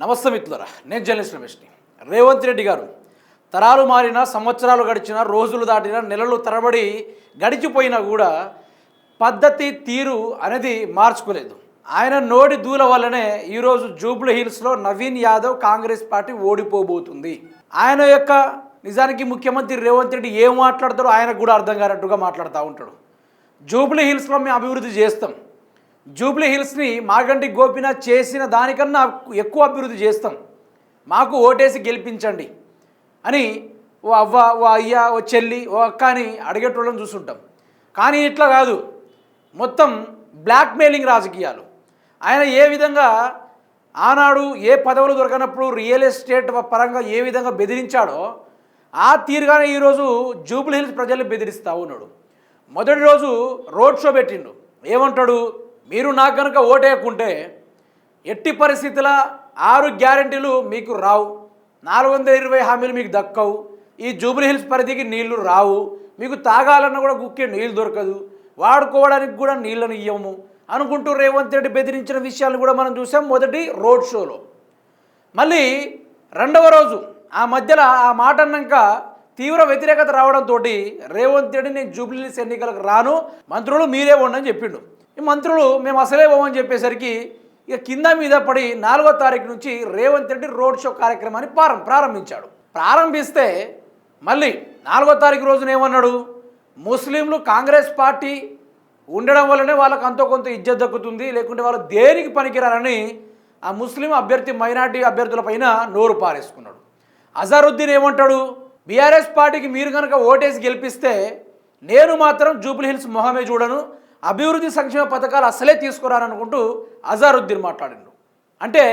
నమస్తే మిత్రులరా నేను జర్నలిస్ట్ రమేష్ని. రేవంత్ రెడ్డి గారు తరాలు మారిన సంవత్సరాలు గడిచిన రోజులు దాటిన నెలలు తరబడి గడిచిపోయినా కూడా పద్ధతి తీరు అనేది మార్చుకోలేదు. ఆయన నోటి దూల వల్లనే ఈరోజు జూబ్లీ హిల్స్లో నవీన్ యాదవ్ కాంగ్రెస్ పార్టీ ఓడిపోబోతుంది. ఆయన యొక్క నిజానికి ముఖ్యమంత్రి రేవంత్ రెడ్డి ఏం మాట్లాడతారో ఆయనకు కూడా అర్థం కానట్టుగా మాట్లాడుతూ ఉంటాడు. జూబ్లీ హిల్స్లో మేము అభివృద్ధి చేస్తాం. జూబ్లీ హిల్స్ని మాగంటి గోపినాథ్ చేసిన దానికన్నా ఎక్కువ అభివృద్ధి చేస్తాం. మాకు ఓటేసి గెలిపించండి అని ఓ అవ్వ ఓ అయ్య ఓ చెల్లి ఓ అక్క అని అడిగేటోళ్ళని చూస్తుంటాం కానీ ఇట్లా కాదు. మొత్తం బ్లాక్మెయిలింగ్ రాజకీయాలు. ఆయన ఏ విధంగా ఆనాడు ఏ పదవులు దొరకనప్పుడు రియల్ ఎస్టేట్ పరంగా ఏ విధంగా బెదిరించాడో ఆ తీరుగానే ఈరోజు జూబ్లీ హిల్స్ ప్రజల్ని బెదిరిస్తూ ఉన్నాడు. మొదటి రోజు రోడ్ షో పెట్టిండు. ఏమంటాడు? మీరు నాకు కనుక ఓటేయకుంటే ఎట్టి పరిస్థితుల ఆరు గ్యారంటీలు మీకు రావు. నాలుగు వందల ఇరవై హామీలు మీకు దక్కవు. ఈ జూబ్లీ హిల్స్ పరిధికి నీళ్ళు రావు. మీకు తాగాలన్నా కూడా గుక్కే నీళ్ళు దొరకదు. వాడుకోవడానికి కూడా నీళ్ళను ఇవ్వము అనుకుంటూ రేవంత్ రెడ్డి బెదిరించిన విషయాలను కూడా మనం చూసాం మొదటి రోడ్ షోలో. మళ్ళీ రెండవ రోజు ఆ మధ్యలో ఆ మాట అన్నాక తీవ్ర వ్యతిరేకత రావడంతో రేవంత్ రెడ్డి నేను జూబ్లీస్ ఎన్నికలకు రాను. మంత్రులు మీరే ఉండని చెప్పిండు. ఈ మంత్రులు మేము అసలే పోమని చెప్పేసరికి ఇక కింద మీద పడి నాలుగో తారీఖు నుంచి రేవంత్ రెడ్డి రోడ్ షో కార్యక్రమాన్ని ప్రారం ప్రారంభించాడు. ప్రారంభిస్తే మళ్ళీ నాలుగో తారీఖు రోజున ఏమన్నాడు? ముస్లింలు కాంగ్రెస్ పార్టీ ఉండడం వల్లనే వాళ్ళకు అంతో కొంత ఇజ్జత్ దక్కుతుంది లేకుంటే వాళ్ళు దేనికి పనికిరారని ఆ ముస్లిం అభ్యర్థి మైనార్టీ అభ్యర్థుల పైన నోరు పారేసుకున్నాడు. అజారుద్దీన్ ఏమంటాడు? బీఆర్ఎస్ పార్టీకి మీరు కనుక ఓటేసి గెలిపిస్తే నేను మాత్రం జూబ్లీహిల్స్ మొహమే చూడను అభివృద్ధి సంక్షేమ పథకాలు అసలే తీసుకురాననుకుంటూ అజారుద్దీన్ మాట్లాడిండు. అంటే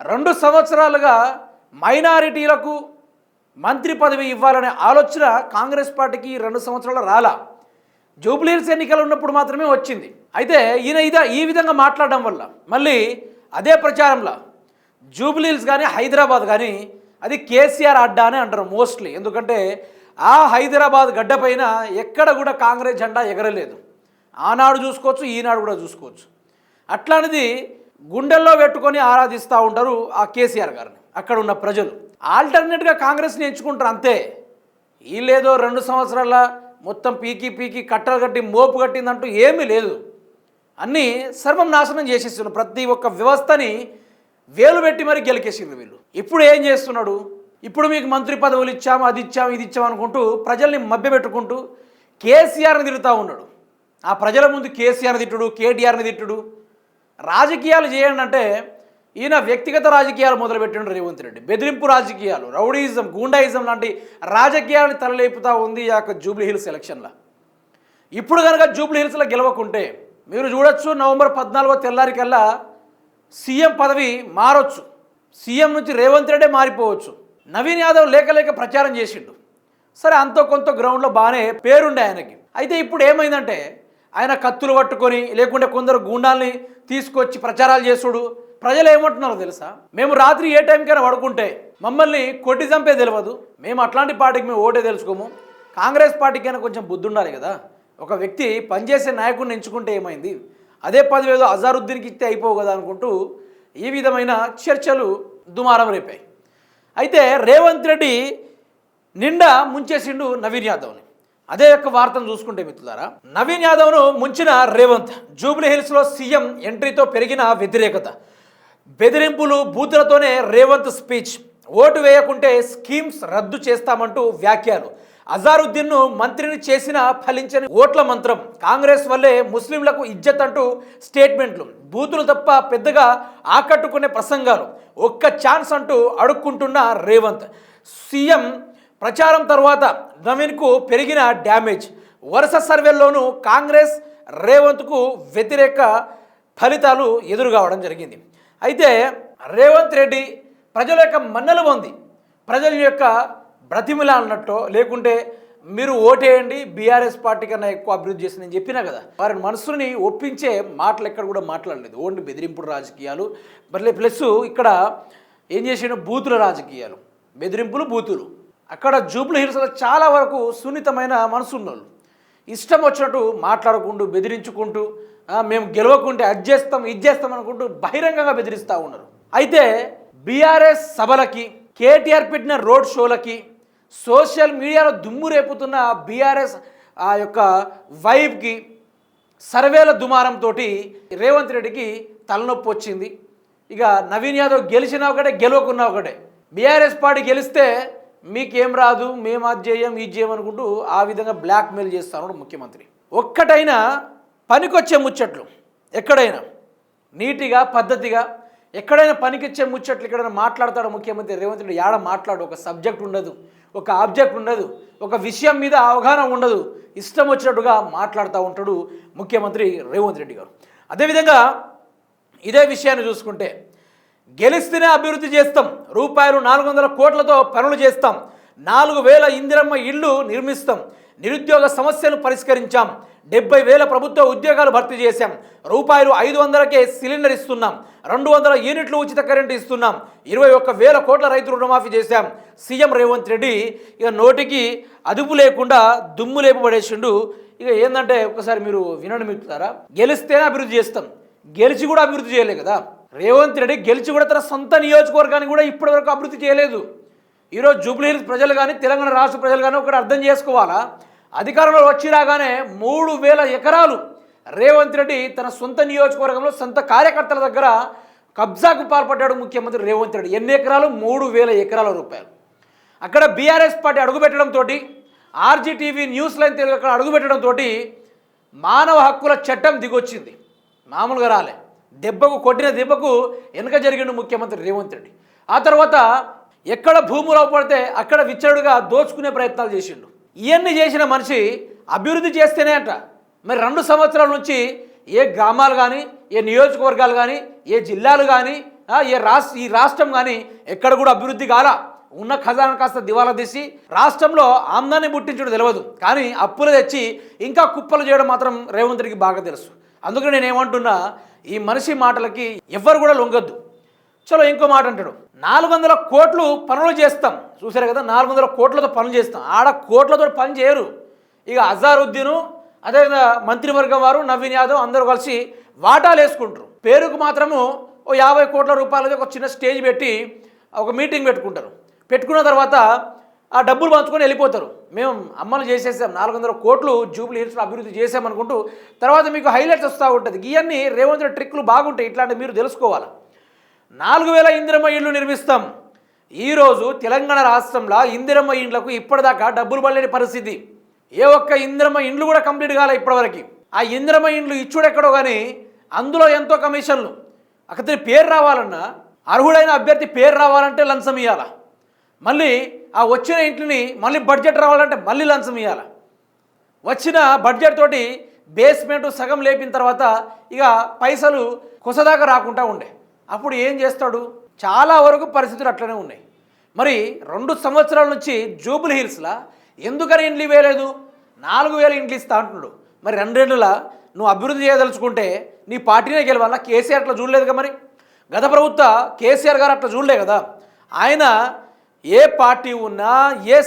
రెండు సంవత్సరాలుగా మైనారిటీలకు మంత్రి పదవి ఇవ్వాలనే ఆలోచన కాంగ్రెస్ పార్టీకి రెండు సంవత్సరాలు రాలా. జూబ్లీహిల్స్ ఎన్నికలు ఉన్నప్పుడు మాత్రమే వచ్చింది. అయితే ఈయన ఇదా ఈ విధంగా మాట్లాడడం వల్ల మళ్ళీ అదే ప్రచారంలో. జూబ్లీహిల్స్ కానీ హైదరాబాద్ కానీ అది కేసీఆర్ అడ్డా అని అంటారు మోస్ట్లీ. ఎందుకంటే ఆ హైదరాబాద్ గడ్డపైన ఎక్కడ కూడా కాంగ్రెస్ జెండా ఎగరలేదు. ఆనాడు చూసుకోవచ్చు ఈనాడు కూడా చూసుకోవచ్చు. అట్లాంటిది గుండెల్లో పెట్టుకొని ఆరాధిస్తూ ఉంటారు ఆ కేసీఆర్ గారిని. అక్కడ ఉన్న ప్రజలు. ఆల్టర్నేట్గా కాంగ్రెస్ని ఎంచుకుంటారు అంతే. వీళ్ళేదో రెండు సంవత్సరాల మొత్తం పీకి పీకి కట్టలు కట్టి మోపు కట్టిందంటూ ఏమీ లేదు. అన్నీ సర్వం నాశనం చేసేస్తున్నారు. ప్రతి ఒక్క వ్యవస్థని వేలు పెట్టి మరి గెలికేసింది వీళ్ళు. ఇప్పుడు ఏం చేస్తున్నాడు? ఇప్పుడు మీకు మంత్రి పదవులు ఇచ్చాము అది ఇచ్చాము ఇది ఇచ్చాము అనుకుంటూ ప్రజల్ని మభ్యపెట్టుకుంటూ కేసీఆర్ని తిరుగుతూ ఉన్నాడు. ఆ ప్రజల ముందు కేసీఆర్ని తిట్టుడు కేటీఆర్ని తిట్టుడు. రాజకీయాలు చేయండి అంటే ఈయన వ్యక్తిగత రాజకీయాలు మొదలుపెట్టిండు రేవంత్ రెడ్డి. బెదిరింపు రాజకీయాలు రౌడీయిజం గూండాయిజం లాంటి రాజకీయాలను తలలేపుతా ఉంది ఆ యొక్క జూబ్లీ హిల్స్ ఎలక్షన్లో. ఇప్పుడు కనుక జూబ్లీ హిల్స్లో గెలవకుంటే మీరు చూడొచ్చు నవంబర్ పద్నాలుగో తెల్లారికల్లా సీఎం పదవి మారొచ్చు. సీఎం నుంచి రేవంత్ రెడ్డే మారిపోవచ్చు. నవీన్ యాదవ్ లేక లేక ప్రచారం చేసిండు. సరే అంతో కొంత గ్రౌండ్లో బాగానే పేరుండే ఆయనకి. అయితే ఇప్పుడు ఏమైందంటే ఆయన కత్తులు పట్టుకొని లేకుంటే కొందరు గూండాల్ని తీసుకొచ్చి ప్రచారాలు చేసుడు. ప్రజలు ఏమంటున్నారో తెలుసా? మేము రాత్రి ఏ టైంకైనా పడుకుంటే మమ్మల్ని కొట్టి చంపే తెలియదు మేము అట్లాంటి పార్టీకి మేము ఓటే తెలుసుకోము. కాంగ్రెస్ పార్టీకైనా కొంచెం బుద్ధి ఉండాలి కదా. ఒక వ్యక్తి పనిచేసే నాయకుడిని ఎంచుకుంటే ఏమైంది? అదే పదివేలు అజారుద్దీన్కి ఇస్తే అయిపోవు కదా అనుకుంటూ ఈ విధమైన చర్చలు దుమారం రేపాయి. అయితే రేవంత్ రెడ్డి నిండా ముంచేసిండు నవీన్ యాదవ్ని. అదే యొక్క వార్తను చూసుకుంటే మిత్రులారా నవీన్ యాదవ్ను ముంచిన రేవంత్ జూబ్లీహిల్స్లో సీఎం ఎంట్రీతో పెరిగిన వ్యతిరేకత. బెదిరింపులు బూతులతోనే రేవంత్ స్పీచ్. ఓటు వేయకుంటే స్కీమ్స్ రద్దు చేస్తామంటూ వ్యాఖ్యలు. అజారుద్దీన్ను మంత్రిని చేసిన ఫలించని ఓట్ల మంత్రం. కాంగ్రెస్ వల్లే ముస్లింలకు ఇజ్జత్ అంటూ స్టేట్మెంట్లు. బూతులు తప్ప పెద్దగా ఆకట్టుకునే ప్రసంగాలు. ఒక్క ఛాన్స్ అంటూ అడుక్కుంటున్న రేవంత్. సీఎం ప్రచారం తర్వాత నవీన్కు పెరిగిన డ్యామేజ్. వరుస సర్వేల్లోనూ కాంగ్రెస్ రేవంత్కు వ్యతిరేక ఫలితాలు ఎదురు కావడం జరిగింది. అయితే రేవంత్ రెడ్డి ప్రజల యొక్క మన్నలు పొంది ప్రజల యొక్క బ్రతిమిలా అన్నట్టు లేకుంటే మీరు ఓటేయండి బీఆర్ఎస్ పార్టీ కన్నా ఎక్కువ అభివృద్ధి చేసి నేను చెప్పినా కదా. వారి మనసుని ఒప్పించే మాటలు ఎక్కడ కూడా మాట్లాడలేదు. ఓన్లీ బెదిరింపుడు రాజకీయాలు. మళ్ళీ ప్లస్ ఇక్కడ ఏం చేసిన బూతుల రాజకీయాలు. బెదిరింపులు బూతులు. అక్కడ జూబ్లీ హిల్స్లో చాలా వరకు సున్నితమైన మనసు ఉన్నోళ్ళు ఇష్టం వచ్చినట్టు మాట్లాడుకుంటూ బెదిరించుకుంటూ మేము గెలవకుంటే అది చేస్తాం ఇది చేస్తాం అనుకుంటూ బహిరంగంగా బెదిరిస్తూ ఉన్నారు. అయితే బీఆర్ఎస్ సభలకి కేటీఆర్ పెట్టిన రోడ్ షోలకి సోషల్ మీడియాలో దుమ్ము రేపుతున్న బీఆర్ఎస్ ఆ యొక్క వైబ్కి సర్వేల దుమారంతో రేవంత్ రెడ్డికి తలనొప్పి వచ్చింది. ఇక నవీన్ యాదవ్ గెలిచినా ఒకటే గెలవకున్నా ఒకటే. బీఆర్ఎస్ పార్టీ గెలిస్తే మీకేం రాదు మేము అది చేయం ఇది చేయమనుకుంటూ ఆ విధంగా బ్లాక్మెయిల్ చేస్తాను ముఖ్యమంత్రి. ఒక్కటైనా పనికొచ్చే ముచ్చట్లు ఎక్కడైనా నీటిగా పద్ధతిగా ఎక్కడైనా పనికిచ్చే ముచ్చట్లు ఎక్కడైనా మాట్లాడతాడు ముఖ్యమంత్రి రేవంత్ రెడ్డి. యాడ మాట్లాడు ఒక సబ్జెక్ట్ ఉండదు ఒక ఆబ్జెక్ట్ ఉండదు ఒక విషయం మీద అవగాహన ఉండదు. ఇష్టం వచ్చినట్టుగా మాట్లాడుతూ ఉంటాడు ముఖ్యమంత్రి రేవంత్ రెడ్డి గారు. అదేవిధంగా ఇదే విషయాన్ని చూసుకుంటే గెలిస్తేనే అభివృద్ధి చేస్తాం. రూపాయలు నాలుగు వందల కోట్లతో పనులు చేస్తాం. నాలుగు వేల ఇందిరమ్మ ఇళ్ళు నిర్మిస్తాం. నిరుద్యోగ సమస్యను పరిష్కరించాం. డెబ్బై వేల ప్రభుత్వ ఉద్యోగాలు భర్తీ చేశాం. రూపాయలు ఐదు వందలకే సిలిండర్ ఇస్తున్నాం. రెండు వందల యూనిట్లు ఉచిత కరెంటు ఇస్తున్నాం. ఇరవై ఒక్క వేల కోట్ల రైతు రుణమాఫీ చేశాం. సీఎం రేవంత్ రెడ్డి ఇక నోటికి అదుపు లేకుండా దుమ్ము లేపబడేసిండు. ఇక ఏంటంటే ఒకసారి మీరు వినడం మిత్రులారా. గెలిస్తేనే అభివృద్ధి చేస్తాం. గెలిచి కూడా అభివృద్ధి చేయలేదు కదా. రేవంత్ రెడ్డి గెలిచి కూడా తన సొంత నియోజకవర్గాన్ని కూడా ఇప్పటివరకు అభివృద్ధి చేయలేదు. ఈరోజు జూబ్లీహిల్స్ ప్రజలు కానీ తెలంగాణ రాష్ట్ర ప్రజలు కానీ ఒకటి అర్థం చేసుకోవాలా? అధికారంలో వచ్చి రాగానే మూడు వేల ఎకరాలు రేవంత్ రెడ్డి తన సొంత నియోజకవర్గంలో సొంత కార్యకర్తల దగ్గర కబ్జాకు పాల్పడ్డాడు ముఖ్యమంత్రి రేవంత్ రెడ్డి. ఎన్ని ఎకరాలు? మూడు వేల ఎకరాల రూపాయలు. అక్కడ బీఆర్ఎస్ పార్టీ అడుగుపెట్టడంతో ఆర్జీటీవీ న్యూస్ లైన్ తెలుగు అక్కడ అడుగుపెట్టడంతో మానవ హక్కుల చట్టం దిగొచ్చింది. మామూలుగా రాలే. దెబ్బకు కొట్టిన దెబ్బకు వెనక జరిగిండు ముఖ్యమంత్రి రేవంత్ రెడ్డి. ఆ తర్వాత ఎక్కడ భూములు పడితే అక్కడ విచ్చరుడుగా దోచుకునే ప్రయత్నాలు చేసిండు. ఇవన్నీ చేసిన మనిషి అభివృద్ధి చేస్తేనే అంట. మరి రెండు సంవత్సరాల నుంచి ఏ గ్రామాలు కానీ ఏ నియోజకవర్గాలు కానీ ఏ జిల్లాలు కానీ ఏ రాష్ట్ర ఈ రాష్ట్రం కానీ ఎక్కడ కూడా అభివృద్ధి కాలా. ఉన్న ఖజానా కాస్త దివాలా తీసి రాష్ట్రంలో ఆమ్దాన్ని పుట్టించడం తెలియదు కానీ అప్పులు తెచ్చి ఇంకా కుప్పలు చేయడం మాత్రం రేవంత్ రెడ్డికి బాగా తెలుసు. అందుకని నేను ఏమంటున్నా ఈ మనిషి మాటలకి ఎవ్వరు కూడా లొంగద్దు. చలో ఇంకో మాట అంటాడు నాలుగు వందల కోట్లు పనులు చేస్తాం. చూసారు కదా నాలుగు వందల కోట్లతో పనులు చేస్తాం. ఆడ కోట్లతో పని చేయరు. ఇక అజారుద్దీను అదేవిధంగా మంత్రివర్గం వారు నవీన్ యాదవ్ అందరూ కలిసి వాటాలు వేసుకుంటారు. పేరుకు మాత్రము ఓ యాభై కోట్ల రూపాయలది ఒక చిన్న స్టేజ్ పెట్టి ఒక మీటింగ్ పెట్టుకుంటారు. పెట్టుకున్న తర్వాత ఆ డబ్బులు పంచుకొని వెళ్ళిపోతారు. మేము అమలు చేసేసాం. నాలుగు వందల కోట్లు జూబ్లీ హిల్స్లో అభివృద్ధి చేసామనుకుంటూ తర్వాత మీకు హైలైట్స్ వస్తూ ఉంటుంది. ఇవన్నీ రేవంత్ ట్రిక్లు బాగుంటాయి. ఇట్లాంటివి మీరు తెలుసుకోవాలి. నాలుగు వేల ఇందిరమ్మ ఇళ్ళు నిర్మిస్తాం. ఈరోజు తెలంగాణ రాష్ట్రంలో ఇందిరమ్మ ఇండ్లకు ఇప్పటిదాకా డబ్బులు పడలేని పరిస్థితి. ఏ ఒక్క ఇందిరమ్మ ఇండ్లు కూడా కంప్లీట్ కాలే ఇప్పటివరకు. ఆ ఇందిరమ్మ ఇండ్లు ఇచ్చుడెక్కడో కానీ అందులో ఎంతో కమిషన్లు. అక్కడ పేరు రావాలన్నా అర్హుడైన అభ్యర్థి పేరు రావాలంటే లంచం ఇవ్వాలా మళ్ళీ ఆ వచ్చిన ఇంటిని మళ్ళీ బడ్జెట్ రావాలంటే మళ్ళీ లంచం ఇవ్వాలి వచ్చిన బడ్జెట్ తోటి బేస్మెంట్ సగం లేపిన తర్వాత ఇక పైసలు కొసదాకా రాకుండా ఉండే. అప్పుడు ఏం చేస్తాడు? చాలా వరకు పరిస్థితులు అట్లనే ఉన్నాయి. మరి రెండు సంవత్సరాల నుంచి జూబుల్ హిల్స్లా ఎందుకని ఇండ్లు ఇవ్వలేదు? నాలుగు వేల ఇండ్లు ఇస్తా అంటున్నాడు. మరి రెండేళ్ళలా నువ్వు అభివృద్ధి చేయదలుచుకుంటే నీ పార్టీనే గెలవాలా? కేసీఆర్ అట్లా చూడలేదుగా మరి? గత ప్రభుత్వ కేసీఆర్ గారు అట్లా చూడలే కదా? ఆయన ఏ పార్టీ ఉన్నా ఏ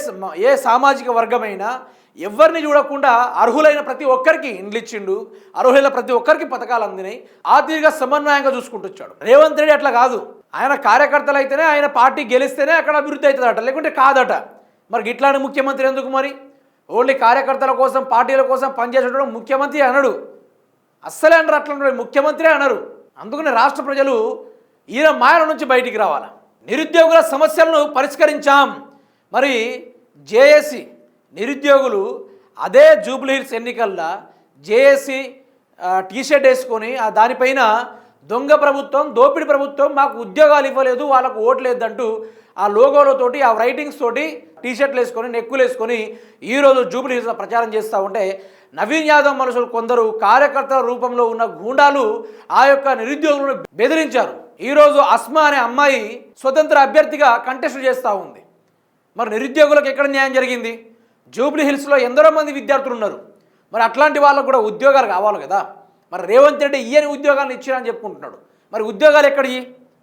ఏ సామాజిక వర్గమైనా ఎవరిని చూడకుండా అర్హులైన ప్రతి ఒక్కరికి ఇండ్లు ఇచ్చిండు అర్హులైన ప్రతి ఒక్కరికి పథకాలు అందినాయి ఆర్థిక సమన్వయంగా చూసుకుంటూ వచ్చాడు. రేవంత్ రెడ్డి అట్లా కాదు. ఆయన కార్యకర్తలు అయితేనే ఆయన పార్టీ గెలిస్తేనే అక్కడ అభివృద్ధి అవుతుందట లేకుంటే కాదట. మరి ఇట్లాంటి ముఖ్యమంత్రి ఎందుకు మరి? ఓన్లీ కార్యకర్తల కోసం పార్టీల కోసం పనిచేసేటప్పుడు ముఖ్యమంత్రి అనడు. అస్సలే అనరు అట్లా ముఖ్యమంత్రి అనరు. అందుకని రాష్ట్ర ప్రజలు ఈయన మాయల నుంచి బయటికి రావాలి. నిరుద్యోగుల సమస్యలను పరిష్కరించాం. మరి జేఏసీ నిరుద్యోగులు అదే జూబ్లీహిల్స్ ఎన్నికల్లో జేఏసీ టీషర్ట్ వేసుకొని ఆ దానిపైన దొంగ ప్రభుత్వం దోపిడి ప్రభుత్వం మాకు ఉద్యోగాలు ఇవ్వలేదు వాళ్ళకు ఓట్లేదు అంటూ ఆ లోగోలతోటి ఆ రైటింగ్స్ తోటి టీషర్ట్లు వేసుకొని నెక్కులు వేసుకొని ఈరోజు జూబ్లీ హిల్స్లో ప్రచారం చేస్తూ ఉంటే నవీన్ యాదవ్ మనుషులు కొందరు కార్యకర్తల రూపంలో ఉన్న గూండాలు ఆ యొక్క నిరుద్యోగులను బెదిరించారు. ఈరోజు అస్మా అనే అమ్మాయి స్వతంత్ర అభ్యర్థిగా కంటెస్ట్ చేస్తూ ఉంది. మరి నిరుద్యోగులకు ఎక్కడ న్యాయం జరిగింది? జూబ్లీ హిల్స్లో ఎందరో మంది విద్యార్థులు ఉన్నారు. మరి అట్లాంటి వాళ్ళకు కూడా ఉద్యోగాలు కావాలి కదా? మరి రేవంత్ రెడ్డి ఈయన ఉద్యోగాలు ఇచ్చిరని చెప్పుకుంటున్నాడు. మరి ఉద్యోగాలు ఎక్కడి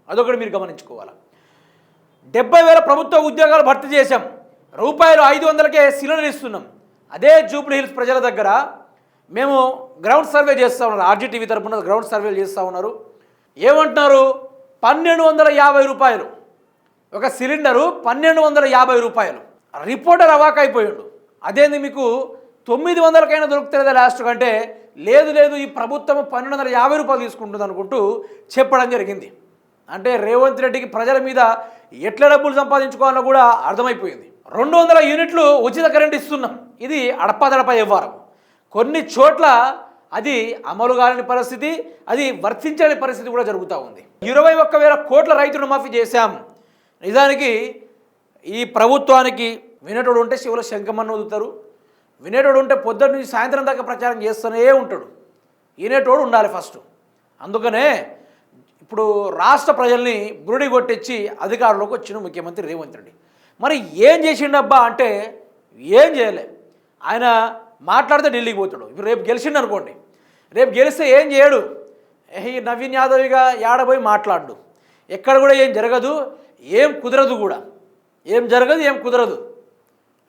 అదొకటి మీరు గమనించుకోవాలి. డెబ్బై వేల ప్రభుత్వ ఉద్యోగాలు భర్తీ చేశాం. రూపాయలు ఐదు వందలకే సిలిండర్ ఇస్తున్నాం. అదే జూబ్లీ హిల్స్ ప్రజల దగ్గర మేము గ్రౌండ్ సర్వే చేస్తూ ఉన్నారు. ఆర్జీటీవీ తరపున గ్రౌండ్ సర్వేలు చేస్తూ ఉన్నారు. ఏమంటున్నారు? పన్నెండు వందల యాభై రూపాయలు. ఒక సిలిండరు పన్నెండు వందల యాభై రూపాయలు. రిపోర్టర్ అవాక్ అయిపోయాడు అదేంది మీకు? తొమ్మిది వందలకైనా దొరుకుతుంది లాస్ట్ కంటే? లేదు లేదు ఈ ప్రభుత్వం పన్నెండు వందల యాభై రూపాయలు తీసుకుంటుంది అనుకుంటూ చెప్పడం జరిగింది. అంటే రేవంత్ రెడ్డికి ప్రజల మీద ఎట్లా డబ్బులు సంపాదించుకోవాలో కూడా అర్థమైపోయింది. రెండు వందల యూనిట్లు ఉచిత కరెంట్ ఇస్తున్నాం. ఇది అడపాదడప వ్యవహారం. కొన్ని చోట్ల అది అమలు కాని పరిస్థితి అది వర్తించని పరిస్థితి కూడా జరుగుతూ ఉంది. ఇరవై ఒక్క వేల కోట్ల రైతు రుణమాఫీ చేశాం. నిజానికి ఈ ప్రభుత్వానికి వినేటోడు ఉంటే శివుల శంఖమన్న వదులుతారు. వినేటోడు ఉంటే పొద్దున్న నుంచి సాయంత్రం దాకా ప్రచారం చేస్తూనే ఉంటాడు. వినేటోడు ఉండాలి ఫస్ట్ అందుకనే ఇప్పుడు రాష్ట్ర ప్రజల్ని బురుడి కొట్టించి అధికారంలోకి వచ్చిన ముఖ్యమంత్రి రేవంత్ రెడ్డి. మరి ఏం చేసిండబ్బా అంటే ఏం చేయలే. ఆయన మాట్లాడితే ఢిల్లీకి పోతాడు. ఇప్పుడు రేపు గెలిచిండు అనుకోండి. రేపు గెలిస్తే ఏం చేయడు? ఈ నవీన్ యాదవ్గా ఏడబోయి మాట్లాడు. ఎక్కడ కూడా ఏం జరగదు. ఏం కుదరదు కూడా. ఏం జరగదు ఏం కుదరదు.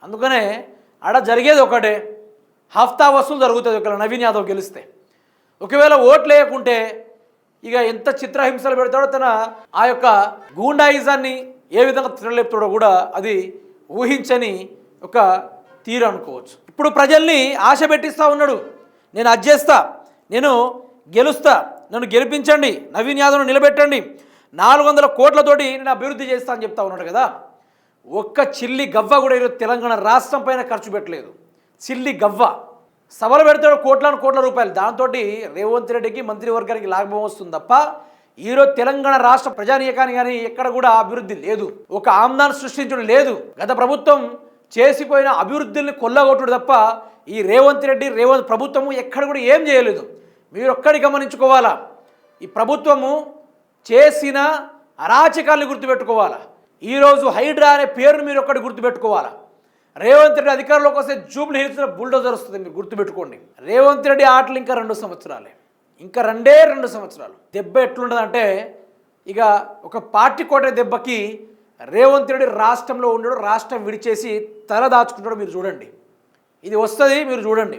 అందుకనే ఆడ జరిగేది ఒకటే. హఫ్తా వసూలు జరుగుతుంది ఒకవేళ నవీన్ యాదవ్ గెలిస్తే. ఒకవేళ ఓట్లు వేయకుంటే ఇక ఎంత చిత్రహింసలు పెడతాడో తన ఆ యొక్క గూండాయిజాన్ని ఏ విధంగా తిరలేపుతాడో కూడా అది ఊహించని ఒక తీరు అనుకోవచ్చు. ఇప్పుడు ప్రజల్ని ఆశ పెట్టిస్తూ ఉన్నాడు. నేను అది చేస్తా. నేను గెలుస్తా. నన్ను గెలిపించండి. నవీన్ యాదవ్ను నిలబెట్టండి. నాలుగు వందల కోట్లతోటి నేను అభివృద్ధి చేస్తా అని చెప్తా ఉన్నాడు కదా. ఒక్క చిల్లి గవ్వ కూడా ఈరోజు తెలంగాణ రాష్ట్రం పైన ఖర్చు పెట్టలేదు. చిల్లి గవ్వ. సభలు పెడతాడు కోట్లను కోట్ల రూపాయలు. దాంతో రేవంత్ రెడ్డికి మంత్రివర్గానికి లాభం వస్తుంది తప్ప ఈరోజు తెలంగాణ రాష్ట్ర ప్రజానీయకానికి కానీ ఎక్కడ కూడా అభివృద్ధి లేదు. ఒక ఆమ్దాన్ని సృష్టించడం లేదు. గత ప్రభుత్వం చేసిపోయిన అభివృద్ధిని కొల్లగొట్టుడు తప్ప ఈ రేవంత్ రెడ్డి రేవంత్ ప్రభుత్వము ఎక్కడ కూడా ఏం చేయలేదు. మీరు ఒక్కడి గమనించుకోవాలా? ఈ ప్రభుత్వము చేసిన అరాచకాల్ని గుర్తుపెట్టుకోవాలా? ఈరోజు హైడ్రా అనే పేరును మీరు ఒక్కటి గుర్తుపెట్టుకోవాలా? రేవంత్ రెడ్డి అధికారంలోకి వస్తే జూబ్లీ హిల్స్లో బుల్డోజర్ వస్తుంది మీరు గుర్తుపెట్టుకోండి. రేవంత్ రెడ్డి ఆటలు ఇంకా రెండు సంవత్సరాలే. ఇంకా రెండే రెండు సంవత్సరాలు. దెబ్బ ఎట్లుంటుందంటే ఇక ఒక పార్టీ కోట దెబ్బకి రేవంత్ రెడ్డి రాష్ట్రంలో ఉండడు రాష్ట్రం విడిచేసి తల దాచుకుంటాడు మీరు చూడండి. ఇది వస్తుంది మీరు చూడండి.